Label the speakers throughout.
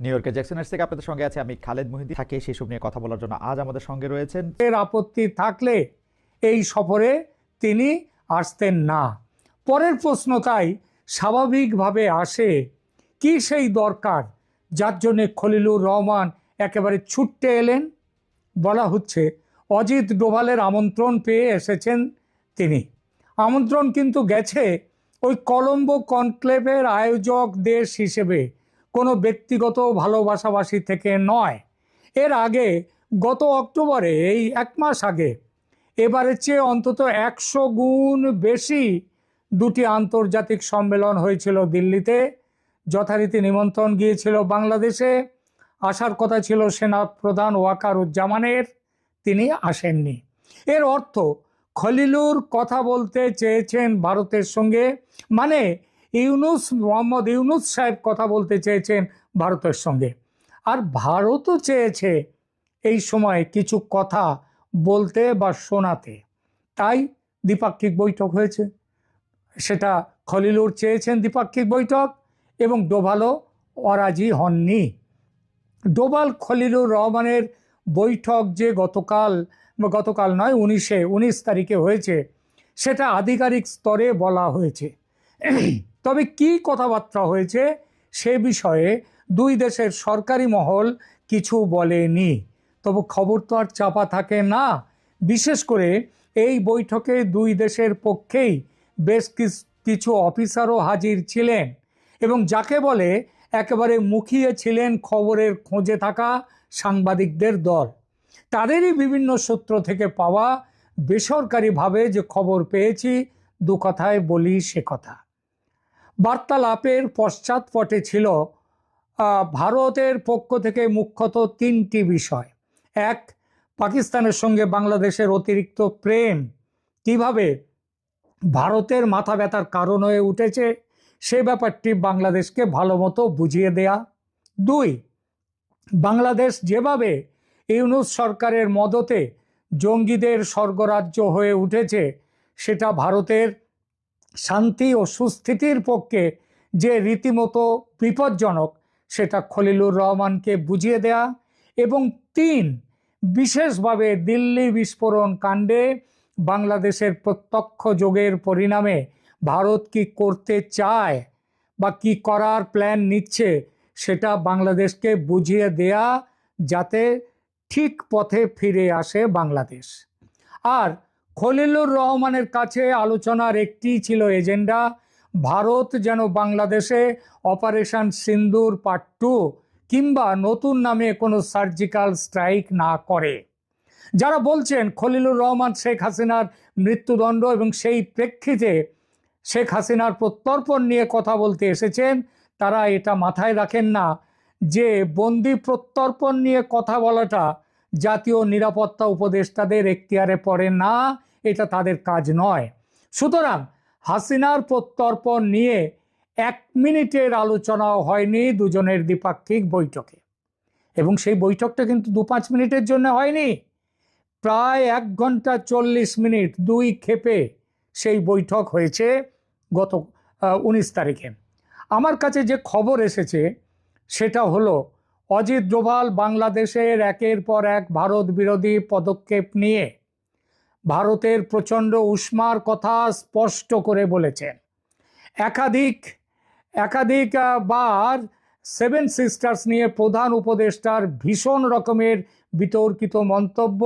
Speaker 1: New ইয়র্কের জ্যাকসনের থেকে আপনাদের সঙ্গে আছে আমি খালেদ মুহিদি থাকে সেসব নিয়ে কথা বলার জন্য আজ আমাদের সঙ্গে রয়েছেন।
Speaker 2: এর আপত্তি থাকলে এই সফরে তিনি আসতেন না। পরের প্রশ্ন তাই, স্বাভাবিকভাবে আসে কি সেই দরকার যার জন্যে খলিলুর রহমান একেবারে ছুটতে এলেন? বলা হচ্ছে অজিত ডোভালের আমন্ত্রণ পেয়ে এসেছেন তিনি। আমন্ত্রণ কিন্তু গেছে ওই কলম্বো কনক্লেভের আয়োজক দেশ হিসেবে। কোনো ব্যক্তিগত ভালোবাসাবাসি থেকে নয়। এর আগে গত অক্টোবরে, এই এক মাস আগে, এবারের চেয়ে অন্তত একশো গুণ বেশি দুটি আন্তর্জাতিক সম্মেলন হয়েছিল দিল্লিতে। যথারীতি নিমন্ত্রণ গিয়েছিল বাংলাদেশে। আসার কথা ছিল সেনা প্রধান ওয়াকারুজ্জামানের। তিনি আসেননি। এর অর্থ, খলিলুর কথা বলতে চেয়েছেন ভারতের সঙ্গে। মানে ইউনুস মোহাম্মদ ইউনুস সাহেব কথা বলতে চেয়েছেন ভারতের সঙ্গে। আর ভারতও চেয়েছে এই সময় কিছু কথা বলতে বা শোনাতে। তাই দ্বিপাক্ষিক বৈঠক হয়েছে। সেটা খলিলুর চেয়েছেন দ্বিপাক্ষিক বৈঠক এবং ডোভালও অরাজি হননি। ডোভাল খলিলুর রহমানের বৈঠক যে গতকাল গতকাল নয়, উনিশে, উনিশ তারিখে হয়েছে, সেটা আধিকারিক স্তরে বলা হয়েছে। তবে কি কথাবার্তা হয়েছে সে বিষয়ে দুই দেশের সরকারি মহল কিছু বলেনি। তবু খবর তো আর চাপা থাকে না। বিশেষ করে এই বৈঠকে দুই দেশের পক্ষেই বেশ কিছু অফিসারও হাজির ছিলেন এবং যাকে বলে একেবারে মুখিয়ে ছিলেন খবরের খোঁজে থাকা সাংবাদিকদের দল। তাদেরই বিভিন্ন সূত্র থেকে পাওয়া বেসরকারিভাবে যে খবর পেয়েছি, দু কথায় বলি সে কথা। বার্তালাপের পশ্চাৎপটে ছিল ভারতের পক্ষ থেকে মুখ্যত তিনটি বিষয়। এক, পাকিস্তানের সঙ্গে বাংলাদেশের অতিরিক্ত প্রেম। কীভাবে ভারতের মাথা ব্যথার কারণ হয়ে উঠেছে, সে ব্যাপারটি বাংলাদেশকে ভালো মতো বুঝিয়ে দেয়া। দুই, বাংলাদেশ যেভাবে ইউনুস সরকারের মদতে জঙ্গিদের স্বর্গরাজ্য হয়ে উঠেছে, সেটা ভারতের শান্তি ও সুস্থিতির পক্ষে যে রীতিমতো বিপজ্জনক, সেটা খলিলুর রহমানকে বুঝিয়ে দেয়া এবং তিন, বিশেষভাবে দিল্লি বিস্ফোরণ কাণ্ডে বাংলাদেশের প্রত্যক্ষ যোগের পরিণামে ভারত কি করতে চায় বা কি করার প্ল্যান নিচ্ছে, সেটা বাংলাদেশকে বুঝিয়ে দেয়া যাতে ঠিক পথে ফিরে আসে বাংলাদেশ। আর খলিলুর রহমানের কাছে আলোচনার একটি ছিল এজেন্ডা, ভারত যেন বাংলাদেশে অপারেশন সিন্দুর পার্ট টু কিংবা নতুন নামে কোনো সার্জিক্যাল স্ট্রাইক না করে। যারা বলছেন খলিলুর রহমান শেখ হাসিনার মৃত্যুদণ্ড এবং সেই প্রেক্ষিতে শেখ হাসিনার প্রত্যর্পণ নিয়ে কথা বলতে এসেছেন, তারা এটা মাথায় রাখেন না যে বন্দি প্রত্যর্পণ নিয়ে কথা বলাটা জাতীয় নিরাপত্তা উপদেষ্টাদের এখতিয়ারে পড়ে না এটা তাদের কাজ নয়। সুতরাং হাসিনার প্রত্যর্পণ নিয়ে এক মিনিটের আলোচনাও হয়নি দুজনের দ্বিপাক্ষিক বৈঠকে। এবং সেই বৈঠকটা কিন্তু দু পাঁচ মিনিটের জন্য হয়নি। প্রায় এক ঘণ্টা চল্লিশ মিনিট দুই ক্ষেপে সেই বৈঠক হয়েছে গত উনিশ তারিখে। আমার কাছে যে খবর এসেছে সেটা হলো অজিত ডোভাল বাংলাদেশের একের পর এক ভারত বিরোধী পদক্ষেপ নিয়ে ভারতের প্রচণ্ড উষ্মার কথা স্পষ্ট করে বলেছেন। একাধিক একাধিক বার সেভেন সিস্টার্স নিয়ে প্রধান উপদেষ্টার ভীষণ রকমের বিতর্কিত মন্তব্য।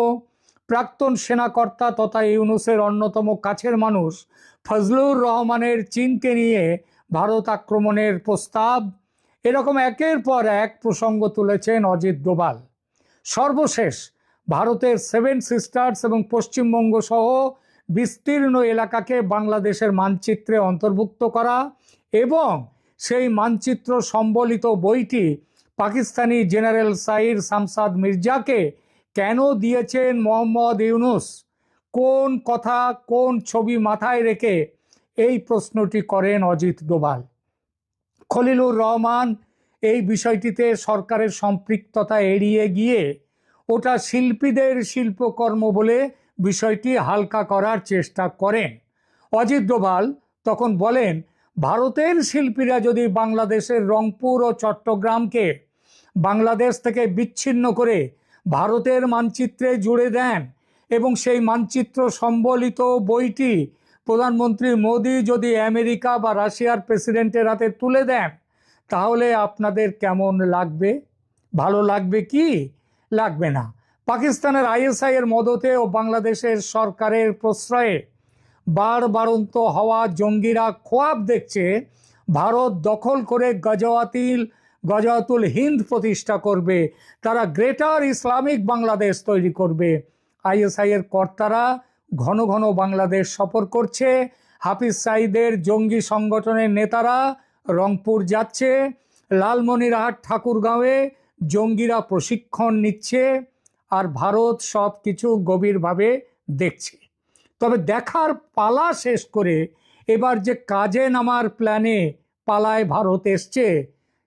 Speaker 2: প্রাক্তন সেনাকর্তা তথা ইউনুসের অন্যতম কাছের মানুষ ফজলুর রহমানের চীনকে নিয়ে ভারত আক্রমণের প্রস্তাব। এরকম একের পর এক প্রসঙ্গ তুলেছেন অজিত ডোবাল সর্বশেষ ভারতের সেভেন সিস্টার্স এবং পশ্চিমবঙ্গ সহ বিস্তীর্ণ এলাকাকে বাংলাদেশের মানচিত্রে অন্তর্ভুক্ত করা এবং সেই মানচিত্র সম্বলিত বইটি পাকিস্তানি জেনারেল সাইর শামসাদ মির্জাকে কেন দিয়েছেন মোহাম্মদ ইউনুস? কোন কথা, কোন ছবি মাথায় রেখে এই প্রশ্নটি করেন অজিত ডোভাল? খলিলুর রহমান, এই বিষয়টিতে সরকারের সম্পৃক্ততা এড়িয়ে গিয়ে ওটা শিল্পীদের শিল্পকর্ম বলে বিষয়টি হালকা করার চেষ্টা করেন। অজিত ডোভাল তখন বলেন, ভারতের শিল্পীরা যদি বাংলাদেশের রংপুর ও চট্টগ্রামকে বাংলাদেশ থেকে বিচ্ছিন্ন করে ভারতের মানচিত্রে জুড়ে দেন এবং সেই মানচিত্র সম্বলিত বইটি প্রধানমন্ত্রী মোদী যদি আমেরিকা বা রাশিয়ার প্রেসিডেন্টের হাতে তুলে দেন, তাহলে আপনাদের কেমন লাগবে? ভালো লাগবে কি? লাগবে না। পাকিস্তানের আইএসআই এর মদতে ও বাংলাদেশের সরকারের প্রশ্রয়ে বারবারন্ত হওয়া জঙ্গিরা খোয়াব দেখছে, ভারত দখল করে গজওয়াতিল, গজওয়াতুল হিন্দ প্রতিষ্ঠা করবে, তারা গ্রেটার ইসলামিক বাংলাদেশ তৈরি করবে। আইএসআই এর কর্তারা ঘন ঘন বাংলাদেশ সফর করছে, হাফিজ সাইদের জঙ্গি সংগঠনের নেতারা রংপুর যাচ্ছে, লালমনিরহাট ঠাকুরগাঁওয়ে জঙ্গিরা প্রশিক্ষণ নিচ্ছে আর ভারত সব কিছু গভীরভাবে দেখছে। তবে দেখার পালা শেষ করে এবার যে কাজে নামার প্ল্যানে পালায় ভারত এসছে,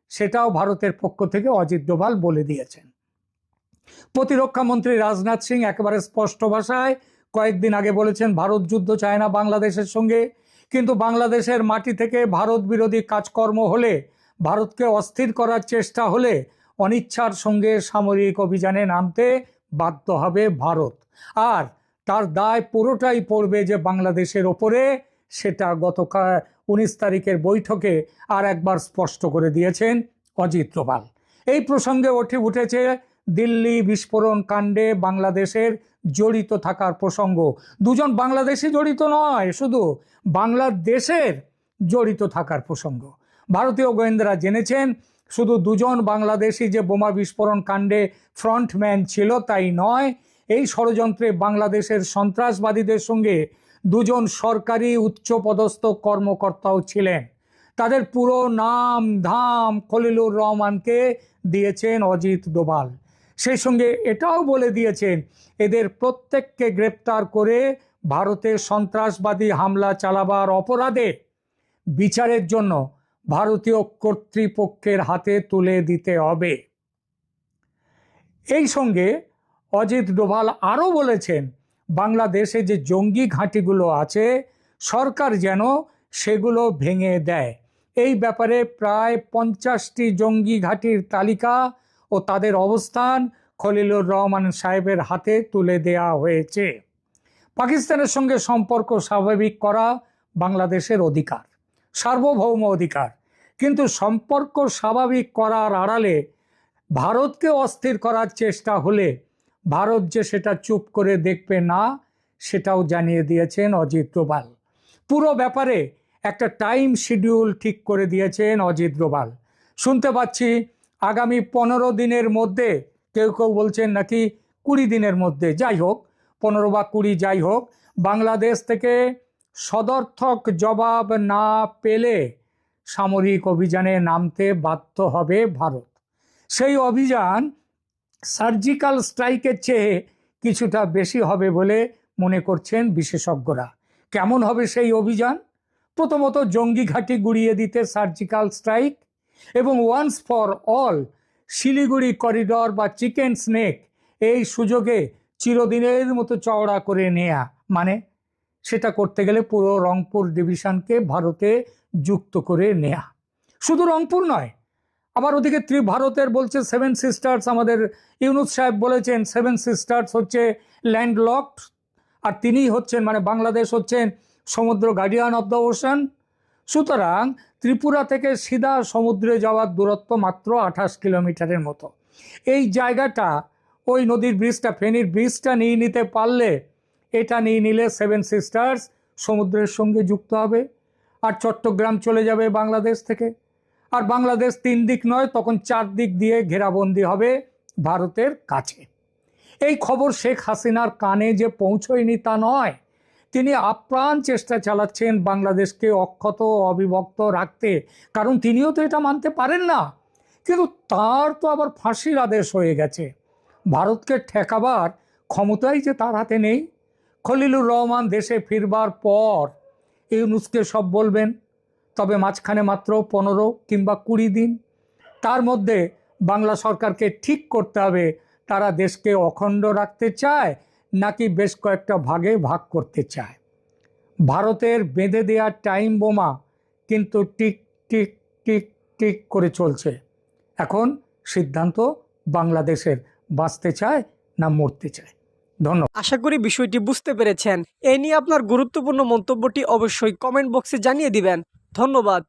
Speaker 2: সেটাও ভারতের পক্ষ থেকে অজিত ডোভাল বলে দিয়েছেন। প্রতিরক্ষা মন্ত্রী রাজনাথ সিং একেবারে স্পষ্ট ভাষায় কয়েকদিন আগে বলেছেন, ভারত যুদ্ধ চায় না বাংলাদেশের সঙ্গে। কিন্তু বাংলাদেশের মাটি থেকে ভারত বিরোধী কাজকর্ম হলে, ভারতকে অস্থির করার চেষ্টা হলে অনিচ্ছার সঙ্গে সামরিক অভিযানে নামতে বাধ্য হবে ভারত। আর তার দায় পুরোটাই পড়বে যে বাংলাদেশের ওপরে, সেটা গতকাল উনিশ তারিখের বৈঠকে আর একবার স্পষ্ট করে দিয়েছেন অজিত ডোভাল এই প্রসঙ্গে ওঠে উঠেছে দিল্লি বিস্ফোরণ কাণ্ডে বাংলাদেশের জড়িত থাকার প্রসঙ্গ। দুজন বাংলাদেশি জড়িত নয়, শুধু বাংলাদেশের জড়িত থাকার প্রসঙ্গ। ভারতীয় গোয়েন্দারা জেনেছেন শুধু দুজন বাংলাদেশি যে বোমা বিস্ফোরণ কাণ্ডে ফ্রন্টম্যান ছিল তাই নয়, এই ষড়যন্ত্রে বাংলাদেশের সন্ত্রাসবাদীদের সঙ্গে দুজন সরকারি উচ্চপদস্থ কর্মকর্তাও ছিলেন। তাদের পুরো নাম ধাম খলিলুর রহমানকে দিয়েছেন অজিত ডোভাল সেই সঙ্গে এটাও বলে দিয়েছেন, এদের প্রত্যেককে গ্রেপ্তার করে ভারতে সন্ত্রাসবাদী হামলা চালাবার অপরাধে বিচারের জন্য ভারতীয় কর্তৃপক্ষের হাতে তুলে দিতে হবে। এই সঙ্গে অজিত ডোভাল আরও বলেছেন, বাংলাদেশে যে জঙ্গি ঘাঁটিগুলো আছে, সরকার যেন সেগুলো ভেঙে দেয়। এই ব্যাপারে প্রায় পঞ্চাশটি জঙ্গি ঘাঁটির তালিকা ও তাদের অবস্থান খলিলুর রহমান সাহেবের হাতে তুলে দেয়া হয়েছে। পাকিস্তানের সঙ্গে সম্পর্ক স্বাভাবিক করা বাংলাদেশের অধিকার। সার্বভৌম অধিকার। কিন্তু সম্পর্ক স্বাভাবিক করার আড়ালে ভারতকে অস্থির করার চেষ্টা হলে ভারত যে সেটা চুপ করে দেখবে না, সেটাও জানিয়ে দিয়েছেন অজিত ডোভাল। পুরো ব্যাপারে একটা টাইম শিডিউল ঠিক করে দিয়েছেন অজিত ডোভাল। শুনতে পাচ্ছি আগামী পনেরো দিনের মধ্যে, কেউ কেউ বলছেন নাকি কুড়ি দিনের মধ্যে। যাই হোক, পনেরো বা কুড়ি যাই হোক, বাংলাদেশ থেকে সদর্থক জবাব না পেলে সামরিক অভিযানে নামতে বাধ্য হবে ভারত। সেই অভিযান সার্জিক্যাল স্ট্রাইকের চেয়ে কিছুটা বেশি হবে বলে মনে করছেন বিশেষজ্ঞরা। কেমন হবে সেই অভিযান? প্রথমত জঙ্গি ঘাঁটি গুড়িয়ে দিতে সার্জিক্যাল স্ট্রাইক এবং once for all Siliguri corridor বা চিকেন স্নেক এই সুযোগে চিরদিনের মতো চওড়া করে নেয়া। মানে সেটা করতে গেলে পুরো রংপুর ডিভিশনকে ভারতে যুক্ত করে নেয়া। শুধু রংপুর নয়, আবার ওদিকে ত্রি ভারতের বলছে সেভেন সিস্টার্স আমাদের ইউনুস সাহেব বলেছেন সেভেন সিস্টার্স হচ্ছে ল্যান্ডলকড আর তিনিই হচ্ছেন মানে বাংলাদেশ হচ্ছেন সমুদ্র গার্ডিয়ান অব দ্য ওশান সুতরাং ত্রিপুরা থেকে সিধা সমুদ্রে যাওয়ার দূরত্ব মাত্র আঠাশ কিলোমিটারের মতো। এই জায়গাটা, ওই নদীর ব্রিজটা ফেনীর ব্রিজটা নিয়ে নিতে পারলে এটা নিয়ে নিলে সেভেন সিস্টার্স সমুদ্রের সঙ্গে যুক্ত হবে। আর চট্টগ্রাম চলে যাবে বাংলাদেশ থেকে। আর বাংলাদেশ তিন দিক নয়, তখন চার দিক দিয়ে ঘেরাবন্দি হবে ভারতের কাছে। এই খবর শেখ হাসিনার কানে যে পৌঁছয়নি তা নয়। তিনি আপ্রাণ চেষ্টা চালাচ্ছেন বাংলাদেশকে অক্ষত, অবিভক্ত রাখতে। কারণ তিনিও তো এটা মানতে পারেন না। কিন্তু তার তো আবার ফাঁসির আদেশ হয়ে গেছে। ভারতকে ঠেকাবার ক্ষমতাই যে তার হাতে নেই। খলিলুর রহমান দেশে ফিরবার পর ইউনুসকে সব বলবেন, তবে মাঝখানে মাত্র পনেরো কিংবা কুড়ি দিন। তার মধ্যে বাংলা সরকারকে ঠিক করতে হবে, তারা দেশকে অখণ্ড রাখতে চায় নাকি বেশ কয়েকটা ভাগে ভাগ করতে চায়। ভারতের বেঁধে দেওয়া টাইম বোমা কিন্তু টিক টিক টিক টিক করে চলছে। এখন সিদ্ধান্ত বাংলাদেশের, বাঁচতে চায় না মরতে চায়? ধন্যবাদ।
Speaker 3: আশা করি বিষয়টি বুঝতে পেরেছেন। এ নিয়ে আপনার গুরুত্বপূর্ণ মন্তব্যটি অবশ্যই কমেন্ট বক্সে জানিয়ে দিবেন। ধন্যবাদ।